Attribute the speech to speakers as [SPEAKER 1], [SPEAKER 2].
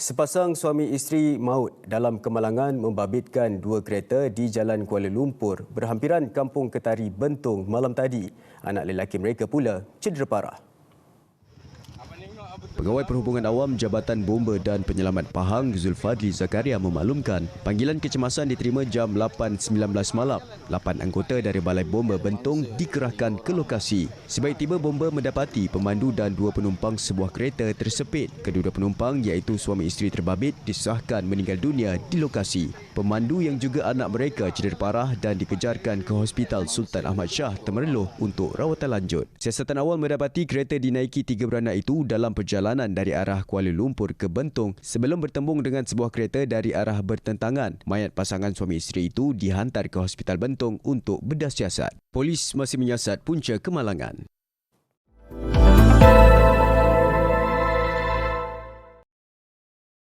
[SPEAKER 1] Sepasang suami isteri maut dalam kemalangan membabitkan dua kereta di Jalan Kuala Lumpur berhampiran Kampung Ketari Bentong malam tadi. Anak lelaki mereka pula cedera parah.
[SPEAKER 2] Pegawai Perhubungan Awam Jabatan Bomba dan Penyelamat Pahang Zulfadli Zakaria memaklumkan panggilan kecemasan diterima jam 8.19 malam. Lapan anggota dari Balai Bomba Bentong dikerahkan ke lokasi. Sebaik tiba bomba mendapati pemandu dan dua penumpang sebuah kereta tersepit. Kedua penumpang iaitu suami isteri terbabit disahkan meninggal dunia di lokasi. Pemandu yang juga anak mereka cedera parah dan dikejarkan ke Hospital Sultan Ahmad Shah Temerloh untuk rawatan lanjut. Siasatan awal mendapati kereta dinaiki tiga beranak itu dalam perjalanan dari arah Kuala Lumpur ke Bentong sebelum bertembung dengan sebuah kereta dari arah bertentangan. Mayat pasangan suami isteri itu dihantar ke Hospital Bentong untuk bedah siasat. Polis masih menyiasat punca kemalangan.